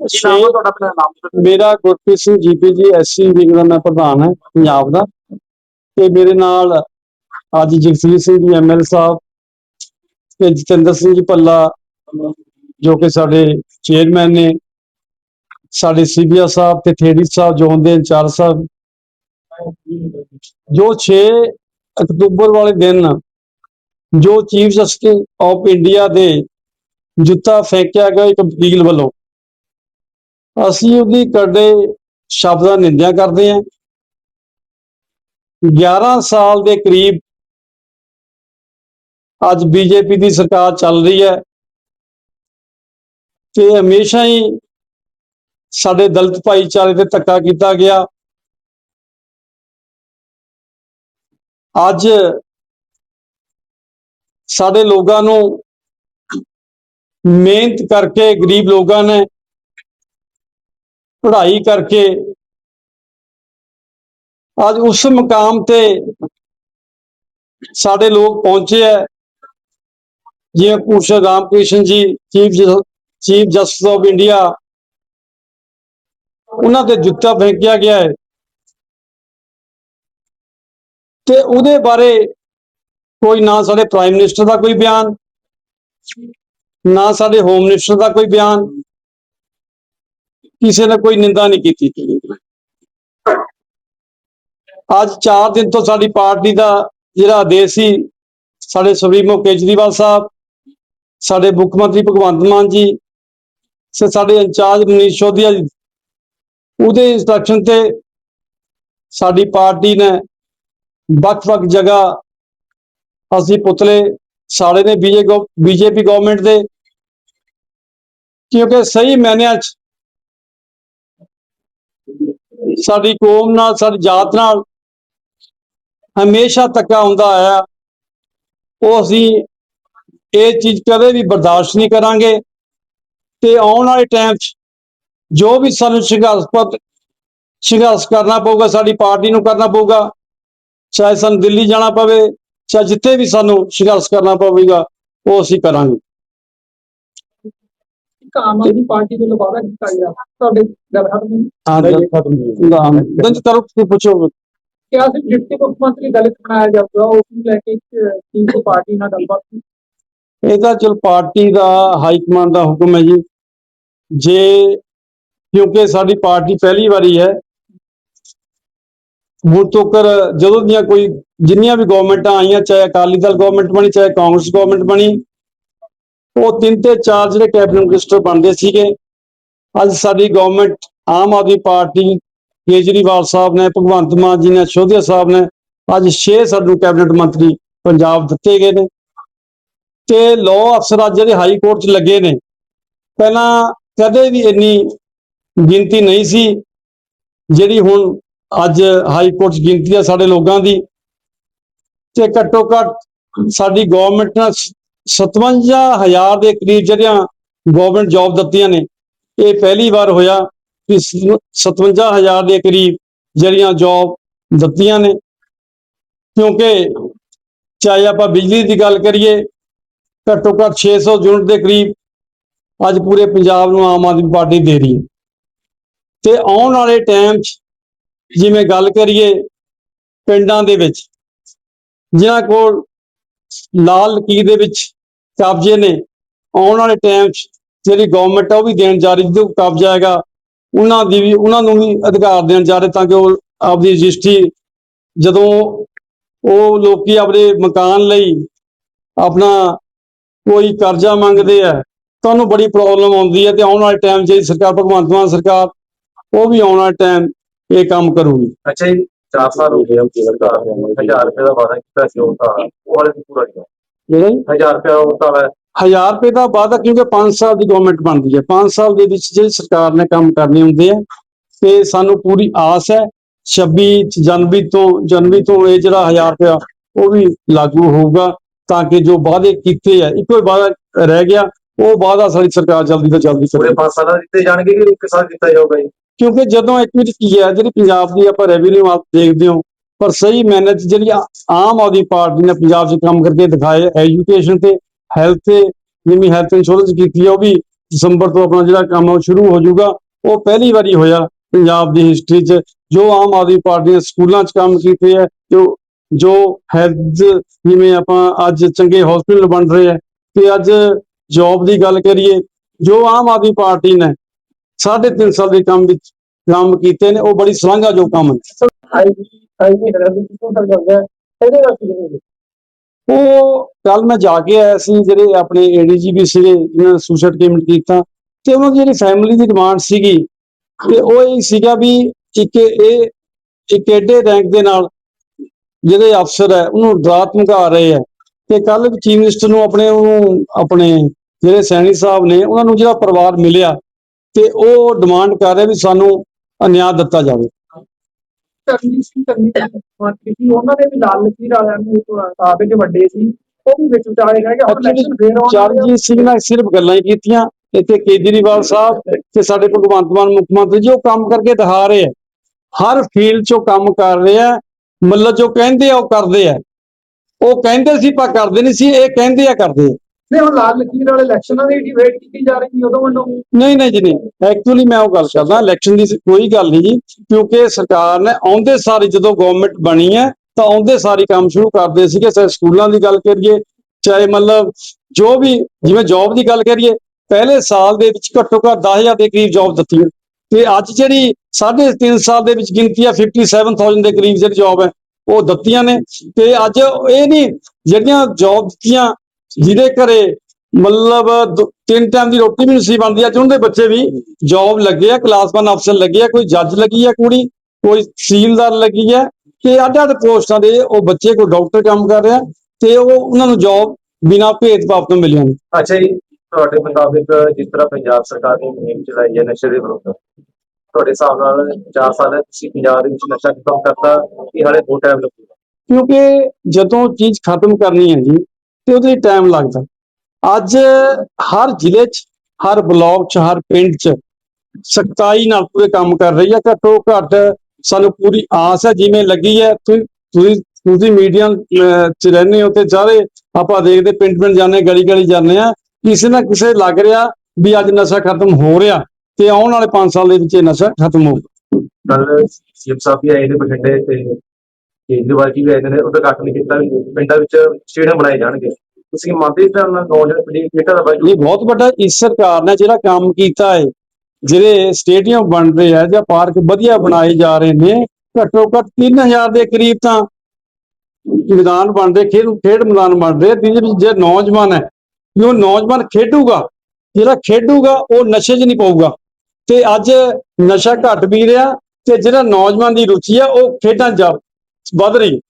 ਕੀ ਨਾਮ ਹੈ ਤੁਹਾਡਾ ਆਪਣਾ ਨਾਮ ਦੱਸੋ। ਮੇਰਾ Gurpreet Singh GP ji SC wing ਦਾ ਮੈਂ ਪ੍ਰਧਾਨ ਹਾਂ ਪੰਜਾਬ ਦਾ। ਤੇ ਮੇਰੇ ਨਾਲ ਅੱਜ ਜਗਸੀਰ ਸਿੰਘ ਜੀ ਐਮਐਲ ਸਾਹਿਬ ਤੇ ਜਤਿੰਦਰ ਸਿੰਘ ਜੀ ਪੱਲਾ ਜੋ ਕਿ ਸਾਡੇ ਚੇਅਰਮੈਨ ਨੇ। ਸਾਡੇ ਸੀਬੀਆ ਸਾਹਿਬ ਤੇ ਥੇੜੀ ਸਾਹਿਬ ਜ਼ੋਨ ਦੇ ਇੰਚਾਰਜ ਸਾਹਿਬ। ਜੋ 6 ਅਕਤੂਬਰ ਵਾਲੇ ਦਿਨ ਜੋ ਚੀਫ ਜਸਟਿਸ ਆਫ ਇੰਡੀਆ ਦੇ ਜੁੱਤਾ ਫੇਂਕਿਆ ਗਿਆ ਇੱਕ ਵਕੀਲ ਵੱਲੋਂ। ਅਸੀਂ ਉਹਦੀ ਕਦੇ ਸ਼ਬਦਾਂ ਨਿੰਦਿਆ ਕਰਦੇ ਹਾਂ। 11 ਸਾਲ ਦੇ ਕਰੀਬ ਅੱਜ ਬੀਜੇਪੀ ਦੀ ਸਰਕਾਰ ਚੱਲ ਰਹੀ ਹੈ ਤੇ ਹਮੇਸ਼ਾ ਹੀ ਸਾਡੇ ਦਲਿਤ ਭਾਈਚਾਰੇ ਤੇ ਧੱਕਾ ਕੀਤਾ ਗਿਆ। ਅੱਜ ਸਾਡੇ ਲੋਕਾਂ ਨੂੰ ਮਿਹਨਤ ਕਰਕੇ ਗਰੀਬ ਲੋਕਾਂ ਨੇ ਪੜ੍ਹਾਈ ਕਰਕੇ ਅੱਜ ਉਸ ਮਕਾਮ ਤੇ ਸਾਡੇ ਲੋਕ ਪਹੁੰਚੇ ਹੈ। ਜਿਵੇਂ Bhushan Ramkrishna ji, chief chief justice of India, ਉਹਨਾਂ ਤੇ ਜੁੱਤਾ ਫੇਂਕਿਆ ਗਿਆ ਹੈ। ਤੇ ਉਹਦੇ ਬਾਰੇ ਕੋਈ ਨਾ ਸਾਡੇ ਪ੍ਰਾਈਮ ਮਿਨਿਸਟਰ ਦਾ ਕੋਈ ਬਿਆਨ, ਨਾ ਸਾਡੇ ਹੋਮ ਮਿਨਿਸਟਰ ਦਾ ਕੋਈ ਬਿਆਨ ਕਿਸੇ ਨੇ ਕੋਈ ਨਿੰਦਾ ਨਹੀਂ ਕੀਤੀ ਅੱਜ 4 ਦਿਨ ਤੋਂ ਸਾਡੀ ਪਾਰਟੀ ਦਾ ਜਿਹੜਾ ਆਦੇਸ਼ ਸੀ, ਸਾਡੇ ਸੁਪਰੀਮੋ ਕੇਜਰੀਵਾਲ ਸਾਹਿਬ, ਸਾਡੇ ਮੁੱਖ ਮੰਤਰੀ ਭਗਵੰਤ ਮਾਨ ਜੀ ਸਾਡੇ ਇੰਚਾਰਜ ਮਨੀਸ਼ ਸ਼ੋਧੀਆ ਜੀ, ਉਹਦੇ ਇੰਸਟਰਕਸ਼ਨ ਤੇ ਸਾਡੀ ਪਾਰਟੀ ਨੇ ਵੱਖ-ਵੱਖ ਜਗ੍ਹਾ ਅਸੀਂ ਪੁਤਲੇ ਸਾੜੇ ਨੇ ਬੀਜੇਪੀ ਗਵਰਨਮੈਂਟ ਦੇ, ਕਿਉਂਕਿ ਸਹੀ ਮਾਇਨਿਆਂ 'ਚ ਸਾਡੀ ਕੌਮ ਨਾਲ, ਸਾਡੀ ਜਾਤ ਨਾਲ ਹਮੇਸ਼ਾ ਧੱਕਾ ਹੁੰਦਾ ਆਇਆ। ਉਹ ਅਸੀਂ ਇਹ ਚੀਜ਼ ਕਦੇ ਵੀ ਬਰਦਾਸ਼ਤ ਨਹੀਂ ਕਰਾਂਗੇ। ਤੇ ਆਉਣ ਵਾਲੇ ਟਾਈਮ 'ਚ ਜੋ ਵੀ ਸਾਨੂੰ ਸੰਘਰਸ਼ ਸੰਘਰਸ਼ ਕਰਨਾ ਪਊਗਾ, ਸਾਡੀ ਪਾਰਟੀ ਨੂੰ ਕਰਨਾ ਪਊਗਾ, ਚਾਹੇ ਸਾਨੂੰ ਦਿੱਲੀ ਜਾਣਾ ਪਵੇ, ਚਾਹੇ ਜਿੱਥੇ ਵੀ ਸਾਨੂੰ ਸੰਘਰਸ਼ ਕਰਨਾ ਪਵੇਗਾ, ਉਹ ਅਸੀਂ ਕਰਾਂਗੇ। ਆਮ ਆਦਮੀ ਪਾਰਟੀ ਵੱਲੋਂ ਵਾਅਦਾ ਕੀਤਾ ਗਿਆ ਤੁਹਾਡੇ ਗੱਲ ਖਤਮ ਹੋਈ? ਹਾਂ ਦੰਜ ਕਰੋ ਤੁਸੀਂ ਪੁੱਛੋ। ਕਿਹਾ ਸੀ ਡਿਪਟੀ ਮੁੱਖ ਮੰਤਰੀ ਦਲਿਤ ਬਣਾਇਆ ਜਾਊਗਾ ਉਸ ਨੂੰ ਲੈ ਕੇ ਇੱਕ ਚੀਜ਼ ਪਾਰਟੀ ਨਾਲ ਗੱਲਬਾਤ ਸੀ ਇਹ ਤਾਂ ਚਲ ਪਾਰਟੀ ਦਾ ਹਾਈ ਕਮਾਂਡ ਦਾ ਹੁਕਮ ਹੈ ਜੀ। ਜੇ ਕਿਉਂਕਿ ਸਾਡੀ ਪਾਰਟੀ ਪਹਿਲੀ ਵਾਰੀ ਹੈ ਤੱਕ ਜਦੋਂ ਦੀਆਂ ਕੋਈ ਜਿੰਨੀਆਂ ਵੀ ਗਵਰਨਮੈਂਟਾਂ ਆਈਆਂ ਚਾਹੇ ਅਕਾਲੀ ਦਲ ਗਵਰਨਮੈਂਟ ਬਣੀ ਚਾਹੇ ਕਾਂਗਰਸ ਗਵਰਨਮੈਂਟ ਬਣੀ ਉਹ ਤਿੰਨ ਤੇ ਚਾਰ ਜਿਹੜੇ ਕੈਬਨਿਟ ਮਿਨਿਸਟਰ ਬਣਦੇ ਸੀਗੇ। ਅੱਜ ਸਾਡੀ ਗਵਰਨਮੈਂਟ ਆਮ ਆਦਮੀ ਪਾਰਟੀ, ਕੇਜਰੀਵਾਲ ਸਾਹਿਬ ਨੇ, ਭਗਵੰਤ ਮਾਨ ਜੀ ਨੇ ਸ਼ੋਧਿਆ ਸਾਹਿਬ ਨੇ ਅੱਜ 6 ਸਾਨੂੰ ਕੈਬਨਿਟ ਮੰਤਰੀ ਪੰਜਾਬ ਦਿੱਤੇ ਗਏ ਨੇ। ਤੇ ਲਾਅ ਅਫਸਰ ਅੱਜ ਜਿਹੜੇ ਹਾਈ ਕੋਰਟ 'ਚ ਲੱਗੇ ਨੇ, ਪਹਿਲਾਂ ਕਦੇ ਵੀ ਇੰਨੀ ਗਿਣਤੀ ਨਹੀਂ ਸੀ, ਜਿਹੜੀ ਹੁਣ ਅੱਜ ਹਾਈ ਕੋਰਟ 'ਚ ਗਿਣਤੀ ਆ ਸਾਡੇ ਲੋਕਾਂ ਦੀ। ਤੇ ਘੱਟੋ ਘੱਟ ਸਾਡੀ ਗਵਰਨਮੈਂਟ ਨਾਲ 57000 ਦੇ ਕਰੀਬ ਜਿਹੜੀਆਂ ਗਵਰਨਮੈਂਟ ਜੌਬ ਦਿੱਤੀਆਂ ਨੇ, ਇਹ ਪਹਿਲੀ ਵਾਰ ਹੋਇਆ ਕਿ 57000 ਦੇ ਕਰੀਬ ਜਿਹੜੀਆਂ ਜੌਬ ਦਿੱਤੀਆਂ ਨੇ। ਕਿਉਂਕਿ ਚਾਹੇ ਆਪਾਂ ਬਿਜਲੀ ਦੀ ਗੱਲ ਕਰੀਏ, ਘੱਟੋ ਘੱਟ 600 ਯੂਨਿਟ ਦੇ ਕਰੀਬ ਅੱਜ ਪੂਰੇ ਪੰਜਾਬ ਨੂੰ ਆਮ ਆਦਮੀ ਪਾਰਟੀ ਦੇ ਰਹੀ ਹੈ। ਤੇ ਆਉਣ ਵਾਲੇ ਟਾਈਮ 'ਚ ਜਿਵੇਂ ਗੱਲ ਕਰੀਏ ਪਿੰਡਾਂ ਦੇ ਵਿੱਚ, ਜਿਨ੍ਹਾਂ ਕੋਲ ਲਾਲ ਲਕੀਰ ਦੇ ਵਿੱਚ ਕਬਜ਼ੇ ਨੇ। ਆਉਣ ਵਾਲੇ ਟਾਈਮ 'ਚ ਜਿਹੜੀ ਗਵਰਨਮੈਂਟ ਆ ਉਹ ਵੀ ਦੇਣ ਜਾ ਰਹੀ ਜਿਹਦੇ ਕਬਜ਼ਾ ਹੈਗਾ, ਉਹਨਾਂ ਦੀ ਵੀ, ਉਹਨਾਂ ਨੂੰ ਵੀ ਅਧਿਕਾਰ ਦੇਣ ਜਾ ਰਹੇ ਤਾਂ ਕਿ ਉਹ ਆਪਦੀ ਰਜਿਸਟਰੀ, ਜਦੋਂ ਉਹ ਲੋਕੀ ਆਪਣੇ ਮਕਾਨ ਲਈ ਆਪਣਾ ਕੋਈ ਕਰਜ਼ਾ ਮੰਗਦੇ ਆ, ਤੁਹਾਨੂੰ ਬੜੀ ਪ੍ਰੋਬਲਮ ਆਉਂਦੀ ਹੈ ਤੇ ਆਉਣ ਵਾਲੇ ਟਾਈਮ ਜਿਹੜੀ ਸਰਕਾਰ, ਭਗਵੰਤ ਮਾਨ ਸਰਕਾਰ, ਉਹ ਵੀ ਆਉਣ ਵਾਲੇ ਟਾਈਮ ਇਹ ਕੰਮ ਕਰੂਗੀ। ਅੱਛਾ ਜੀ। 4 ਸਾਲ ਹੋ ਗਏ ਹਮ ਕੀ ਸਰਕਾਰ ਨੇ 1000 ਰੁਪਏ ਦਾ ਵਾਅਦਾ ਕੀਤਾ ਸੀ ਉਹ ਤਾਂ ਉਹ ਵਾਲੇ ਵੀ ਪੂਰਾ ਨਹੀਂ ਜਿਹੜਾ? ਜੀ 1000 ਰੁਪਏ ਉਹ ਤਾਂ ਹੈ 1000 ਰੁਪਏ ਦਾ ਵਾਅਦਾ ਕਿਉਂਕਿ 5 ਸਾਲ ਦੀ ਗਵਰਨਮੈਂਟ ਬਣਦੀ ਹੈ। 5 ਸਾਲ ਦੇ ਵਿੱਚ ਜਿਹੜੀ ਸਰਕਾਰ ਨੇ ਕੰਮ ਕਰਨੇ ਹੁੰਦੇ ਆ ਤੇ ਸਾਨੂੰ ਪੂਰੀ ਆਸ ਹੈ 26 ਜਨਵਰੀ ਤੋਂ ਜਨਵਰੀ ਤੋਂ ਇਹ ਜਿਹੜਾ 1000 ਰੁਪਇਆ ਉਹ ਵੀ ਲਾਗੂ ਹੋਊਗਾ ਤਾਂ ਕਿ ਜੋ ਵਾਅਦੇ ਕੀਤੇ ਆ ਇੱਕੋ ਹੀ ਵਾਅਦਾ ਰਹਿ ਗਿਆ ਉਹ ਵਾਅਦਾ ਸਾਡੀ ਸਰਕਾਰ ਜਲਦੀ ਤੋਂ ਜਲਦੀ ਪੂਰੇ ਕਰੇ। 5 ਸਾਲਾਂ ਦਿੱਤੇ ਜਾਣਗੇ ਕਿ ਇੱਕ ਸਾਲ ਦਿੱਤਾ ਜਾਊਗਾ ਜੀ? ਕਿਉਂਕਿ ਜਦੋਂ ਇੱਕ ਵਿੱਚ ਕੀ ਹੈ, ਜਿਹੜੀ ਪੰਜਾਬ ਦੀ ਆਪਾਂ ਰੈਵਨਿਊ ਆਪ ਦੇਖਦੇ ਹੋ, ਪਰ ਸਹੀ ਮੈਨੇ ਜਿਹੜੀ ਆਮ ਆਦਮੀ ਪਾਰਟੀ ਨੇ ਪੰਜਾਬ 'ਚ ਕੰਮ ਕਰਕੇ ਦਿਖਾਏ ਐਜੂਕੇਸ਼ਨ ਤੇ ਹੈਲਥ ਤੇ ਜਿਵੇਂ ਹੈਲਥ ਇੰਸ਼ੋਰੈਂਸ ਕੀਤੀ ਹੈ ਉਹ ਵੀ ਦਸੰਬਰ ਤੋਂ ਆਪਣਾ ਜਿਹੜਾ ਕੰਮ ਉਹ ਸ਼ੁਰੂ ਹੋ ਜਾਊਗਾ। ਉਹ ਪਹਿਲੀ ਵਾਰੀ ਹੋਇਆ ਪੰਜਾਬ ਦੀ ਹਿਸਟਰੀ 'ਚ, ਜੋ ਆਮ ਆਦਮੀ ਪਾਰਟੀ ਨੇ ਸਕੂਲਾਂ 'ਚ ਕੰਮ ਕੀਤੇ ਹੈ ਜੋ ਜੋ ਹੈਲਥ ਜਿਵੇਂ ਆਪਾਂ ਅੱਜ ਚੰਗੇ ਹਸਪੀਟਲ ਬਣ ਰਹੇ ਹੈ ਤੇ ਅੱਜ ਜੌਬ ਦੀ ਗੱਲ ਕਰੀਏ, ਜੋ ਆਮ ਆਦਮੀ ਪਾਰਟੀ ਨੇ ਸਾਢੇ ਤਿੰਨ ਸਾਲ ਦੇ ਕੰਮ ਵਿੱਚ ਕੰਮ ਕੀਤੇ ਨੇ ਉਹ ਬੜੀ ਸ਼ਲਾਘਾਯੋਗ ਕੰਮ ਹੈ ਉਹ ਕੱਲ ਮੈਂ ਜਾ ਕੇ ਆਇਆ ਸੀ ਜਿਹੜੇ ਆਪਣੇ ਏਡੀਜੀਪੀ ਸੀਗੇ ਜਿਨ੍ਹਾਂ ਨੇ ਸੁਸਾਈਡ ਕਮਿਟ ਕੀਤਾ ਤੇ ਉਹਨਾਂ ਦੀ ਜਿਹੜੀ ਫੈਮਿਲੀ ਦੀ ਡਿਮਾਂਡ ਸੀਗੀ ਤੇ ਉਹ ਇਹ ਸੀਗਾ ਵੀ ਇੱਕ ਇਹ ਇੱਕ ਏਡੇ ਰੈਂਕ ਦੇ ਨਾਲ ਜਿਹੜੇ ਅਫਸਰ ਹੈ ਉਹਨੂੰ ਡਰਾ ਧਮਕਾ ਰਹੇ ਹੈ ਤੇ ਕੱਲ ਚੀਫ ਮਿਨਿਸਟਰ ਨੂੰ ਆਪਣੇ ਉਹਨੂੰ ਆਪਣੇ ਜਿਹੜੇ ਸੈਣੀ ਸਾਹਿਬ ਨੇ ਉਹਨਾਂ ਨੂੰ ਜਿਹੜਾ ਪਰਿਵਾਰ ਮਿਲਿਆ ਤੇ ਉਹ ਡਿਮਾਂਡ ਕਰ ਰਿਹਾ ਵੀ ਸਾਨੂੰ ਨਿਆਂ ਦਿੱਤਾ ਜਾਵੇ। ਕਰਨੀ ਸੀ ਕਰਨੀ ਮੰਤਰੀ ਸੀ ਉਹਨਾਂ ਨੇ ਵੀ ਲਾਲ ਲਕੀਰ ਵਾਲਿਆਂ ਨੂੰ ਕਾਬੇ ਦੇ ਵੱਡੇ ਸੀ। ਉਹ ਵੀ ਵਿੱਚ ਵਿਚਾਰੇ ਗਏ। ਇਲੈਕਸ਼ਨ ਫੇਰ ਆਉਣ। ਚਰਨਜੀਤ ਸਿੰਘ ਨੇ ਸਿਰਫ ਗੱਲਾਂ ਹੀ ਕੀਤੀਆਂ। ਇੱਥੇ ਕੇਜਰੀਵਾਲ ਸਾਹਿਬ ਤੇ ਸਾਡੇ ਭਗਵੰਤ ਮਾਨ ਮੁੱਖ ਮੰਤਰੀ ਜੀ ਉਹ ਕੰਮ ਕਰਕੇ ਦਿਖਾ ਰਹੇ ਆ। ਹਰ ਫੀਲਡ 'ਚੋਂ ਕੰਮ ਕਰ ਰਹੇ ਆ। ਮਤਲਬ ਜੋ ਕਹਿੰਦੇ ਆ ਉਹ ਕਰਦੇ ਆ। ਉਹ ਕਹਿੰਦੇ ਸੀ ਪਰ ਕਰਦੇ ਨਹੀਂ ਸੀ ਇਹ ਕਹਿੰਦੇ ਆ ਕਰਦੇ ਆ। ਨਹੀਂ, ਹੁਣ ਲਾਲ ਲਕੀਰ ਵਾਲੇ ਇਲੈਕਸ਼ਨਾਂ ਦੀ ਡਿਬੇਟ ਕੀਤੀ ਜਾ ਰਹੀ ਸੀ ਉਦੋਂ ਵੱਲੋਂ। ਨਹੀਂ ਨਹੀਂ ਜੀ, ਨਹੀਂ। ਐਕਚੁਅਲੀ ਮੈਂ ਉਹ ਗੱਲ ਕਰਦਾ ਇਲੈਕਸ਼ਨ ਦੀ ਕੋਈ ਗੱਲ ਨਹੀਂ ਜੀ, ਕਿਉਂਕਿ ਸਰਕਾਰ ਨੇ ਆਉਂਦੇ ਸਾਰੀ ਜਦੋਂ ਗਵਰਨਮੈਂਟ ਬਣੀ ਹੈ, ਤਾਂ ਆਉਂਦੇ ਸਾਰੀ ਕੰਮ ਸ਼ੁਰੂ ਕਰਦੇ ਸੀਗੇ, ਚਾਹੇ ਸਕੂਲਾਂ ਦੀ ਗੱਲ ਕਰੀਏ, ਚਾਹੇ ਮਤਲਬ ਜੋ ਵੀ, ਜਿਵੇਂ ਜੌਬ ਦੀ ਗੱਲ ਕਰੀਏ, ਪਹਿਲੇ ਸਾਲ ਦੇ ਵਿੱਚ ਘੱਟੋ ਘੱਟ 10000 ਦੇ ਕਰੀਬ ਜੌਬ ਦਿੱਤੀਆਂ। ਤੇ ਅੱਜ ਜਿਹੜੀ ਸਾਢੇ ਤਿੰਨ ਸਾਲ ਦੇ ਵਿੱਚ ਗਿਣਤੀ ਆ 57000 ਦੇ ਕਰੀਬ ਜਿਹੜੀ ਜੌਬ ਹੈ, ਉਹ ਦਿੱਤੀਆਂ ਨੇ। ਤੇ ਅੱਜ ਇਹ ਨਹੀਂ, ਜਿਹੜੀਆਂ ਜੌਬ ਦਿੱਤੀਆਂ ਜਿਹਦੇ ਘਰੇ ਮਤਲਬ ਤਿੰਨ ਟਾਈਮ ਦੀ ਰੋਟੀ ਵੀ ਨਸੀਬ ਬਣਦੀ ਆ ਅੱਜ ਉਹਨਾਂ ਦੇ ਬੱਚੇ ਵੀ ਜੌਬ ਲੱਗੇ ਆ ਕਲਾਸ 1 ਅਫਸਰ ਲੱਗੇ ਆ ਕੋਈ ਜੱਜ ਲੱਗੀ ਆ ਕੁੜੀ ਕੋਈ ਤਹਿਸੀਲਦਾਰ ਲੱਗੀ ਆ ਤੇ ਅੱਡ ਅੱਡ ਪੋਸਟਾਂ ਦੇ ਉਹ ਬੱਚੇ ਕੋਈ ਡਾਕਟਰ ਕੰਮ ਕਰ ਰਿਹਾ ਤੇ ਉਹ ਉਹਨਾਂ ਨੂੰ ਜੌਬ ਬਿਨਾਂ ਭੇਦਭਾਵ ਤੋਂ ਮਿਲੀਆਂ ਨੇ ਅੱਛਾ ਜੀ ਤੁਹਾਡੇ ਮੁਤਾਬਿਕ ਜਿਸ ਤਰ੍ਹਾਂ ਪੰਜਾਬ ਸਰਕਾਰ ਨੇ ਮੁਹਿੰਮ ਚਲਾਈ ਹੈ ਨਸ਼ੇ ਦੇ ਵਿਰੁੱਧ ਤੁਹਾਡੇ ਹਿਸਾਬ ਨਾਲ 4 ਸਾਲ ਤੁਸੀਂ ਪੰਜਾਬ ਦੇ ਵਿੱਚ ਨਸ਼ਾ ਖਤਮ ਕਰਤਾ ਕਿ ਹਾਲੇ ਦੋ ਟਾਈਮ ਲੱਗੂਗਾ? ਕਿਉਂਕਿ ਜਦੋਂ ਚੀਜ਼ ਖਤਮ ਕਰਨੀ ਹੈ ਜੀ ਤੇ ਉਹਦੇ ਲਈ ਟਾਈਮ ਲੱਗਦਾ। ਅੱਜ ਹਰ ਜ਼ਿਲ੍ਹੇ 'ਚ, ਹਰ ਬਲਾਕ 'ਚ, ਹਰ ਪਿੰਡ 'ਚ ਸਖਤਾਈ ਨਾਲ ਪੂਰੇ ਕੰਮ ਕਰ ਰਹੀ ਹੈ ਘੱਟੋ ਘੱਟ ਸਾਨੂੰ ਪੂਰੀ ਆਸ ਹੈ, ਜਿਵੇਂ ਲੱਗੀ ਹੈ ਤੁਸੀਂ ਤੁਸੀਂ ਮੀਡੀਆ 'ਚ ਰਹਿੰਦੇ ਹੋ ਤੇ ਸਾਰੇ ਆਪਾਂ ਦੇਖਦੇ, ਪਿੰਡ ਪਿੰਡ ਜਾਂਦੇ, ਗਲੀ ਗਲੀ ਜਾਂਦੇ ਆ। ਕਿਸੇ ਨਾ ਕਿਸੇ ਲੱਗ ਰਿਹਾ ਵੀ ਅੱਜ ਨਸ਼ਾ ਖਤਮ ਹੋ ਰਿਹਾ ਤੇ ਆਉਣ ਵਾਲੇ 5 ਸਾਲ ਦੇ ਵਿੱਚ ਇਹ ਨਸ਼ਾ ਖਤਮ ਹੋ ਕੱਲ ਸੀਐਮ ਸਾਹਿਬ ਵੀ ਆਏ ਨੇ ਬਠਿੰਡੇ ਤੇ ਕੇਜਰੀਵਾਲ ਜੀ ਵੀ ਆਏ ਨੇ, ਉਦਘਾਟਨ ਕੀਤਾ ਵੀ, ਪਿੰਡਾਂ ਵਿੱਚ ਸਟੇਡੀਅਮ ਬਣਾਏ ਜਾਣਗੇ। ਤੁਸੀਂ ਮੰਨਦੇ ਹੋ ਨਾਲ ਨੌਜਵਾਨ ਪੀੜ੍ਹੀ, ਖੇਡਾਂ ਦਾ ਇਹ ਬਹੁਤ ਵੱਡਾ ਇਸ ਸਰਕਾਰ ਨੇ ਜਿਹੜਾ ਕੰਮ ਕੀਤਾ ਹੈ, ਜਿਹੜੇ ਸਟੇਡੀਅਮ ਬਣ ਰਹੇ ਆ ਜਾਂ ਪਾਰਕ ਵਧੀਆ ਬਣਾਏ ਜਾ ਰਹੇ ਨੇ, ਘੱਟੋ ਘੱਟ 3000 ਦੇ ਕਰੀਬ ਤਾਂ ਮੈਦਾਨ ਬਣ ਰਹੇ ਖੇਡ ਖੇਡ ਮੈਦਾਨ ਬਣ ਰਹੇ ਜਿਹਦੇ ਜੇ ਨੌਜਵਾਨ ਹੈ, ਵੀ ਉਹ ਨੌਜਵਾਨ ਖੇਡੂਗਾ, ਜਿਹੜਾ ਖੇਡੂਗਾ, ਉਹ ਨਸ਼ੇ 'ਚ ਨਹੀਂ ਪਊਗਾ। ਤੇ ਅੱਜ ਨਸ਼ਾ ਘਟ ਵੀ ਰਿਹਾ ਤੇ ਜਿਹੜਾ ਨੌਜਵਾਨ ਦੀ ਰੁਚੀ ਆ, ਉਹ ਖੇਡਾਂ 'ਚ ਵੱਧ ਰਹੀ